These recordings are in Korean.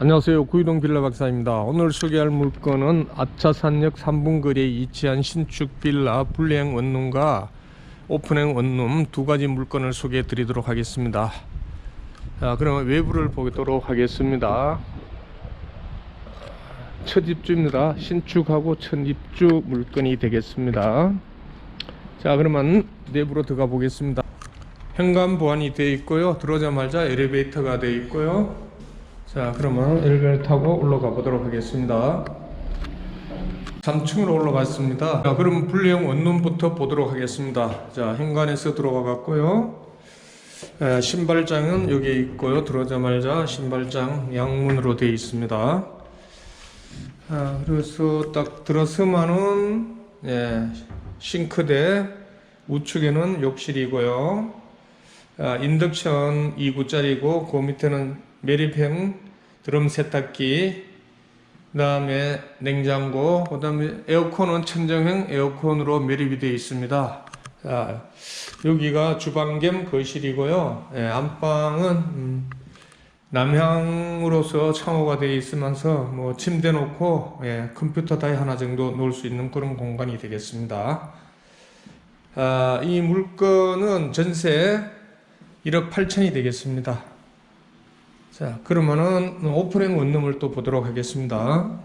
안녕하세요. 구이동 빌라 박사입니다. 오늘 소개할 물건은 아차산역 3분 거리에 위치한 신축 빌라 불리행 원룸과 오픈행 원룸 두 가지 물건을 소개해 드리도록 하겠습니다. 자 그러면 외부를 보도록 하겠습니다. 첫 입주입니다. 신축하고 첫 입주 물건이 되겠습니다. 자 그러면 내부로 들어가 보겠습니다. 현관 보안이 되어 있고요. 들어오자마자 엘리베이터가 되어 있고요 자 그러면 엘리베이터 타고 올라가 보도록 하겠습니다. 3층으로 올라갔습니다. 자 그럼 분리형 원룸부터 보도록 하겠습니다. 자 현관에서 들어가 갔고요. 에, 신발장은 여기 있고요. 들어오자마자 신발장 양문으로 되어 있습니다. 아, 그래서 딱 들어서면은 예, 싱크대 우측에는 욕실이고요. 아, 인덕션 2구짜리고 그 밑에는 매립형 드럼 세탁기 그 다음에 냉장고 그 다음에 에어컨은 천정형 에어컨으로 매립이 되어 있습니다. 자, 여기가 주방 겸 거실이고요. 예, 안방은 음, 남향으로서 창호가 되어 있으면서 뭐 침대 놓고 예, 컴퓨터 다이 하나 정도 놓을 수 있는 그런 공간이 되겠습니다. 아, 이 물건은 전세 1억 8천이 되겠습니다. 자, 그러면은 오프닝 원룸을 또 보도록 하겠습니다.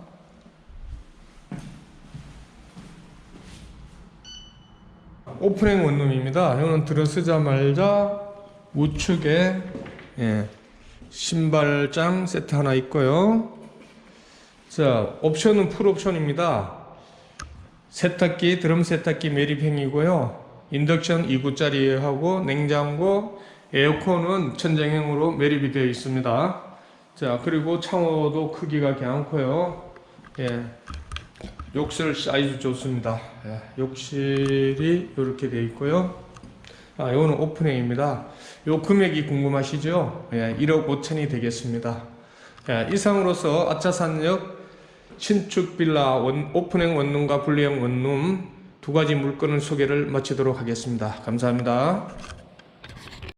오프닝 원룸입니다. 이거는 들어서자마자 우측에 예, 신발장 세트 하나 있고요. 자, 옵션은 풀 옵션입니다. 세탁기, 드럼 세탁기 매립형이고요. 인덕션 2구짜리 하고 냉장고, 에어컨은 천정형으로 매립이 되어 있습니다. 자, 그리고 창호도 크기가 괜찮고요. 예. 욕실 사이즈 좋습니다. 예, 욕실이 이렇게 되어 있고요. 아, 이거는 오픈형입니다. 요 금액이 궁금하시죠? 예, 1억 5천이 되겠습니다. 예, 이상으로서 아차산역 신축 빌라 원, 오픈형 원룸과 분리형 원룸 두 가지 물건을 소개를 마치도록 하겠습니다. 감사합니다.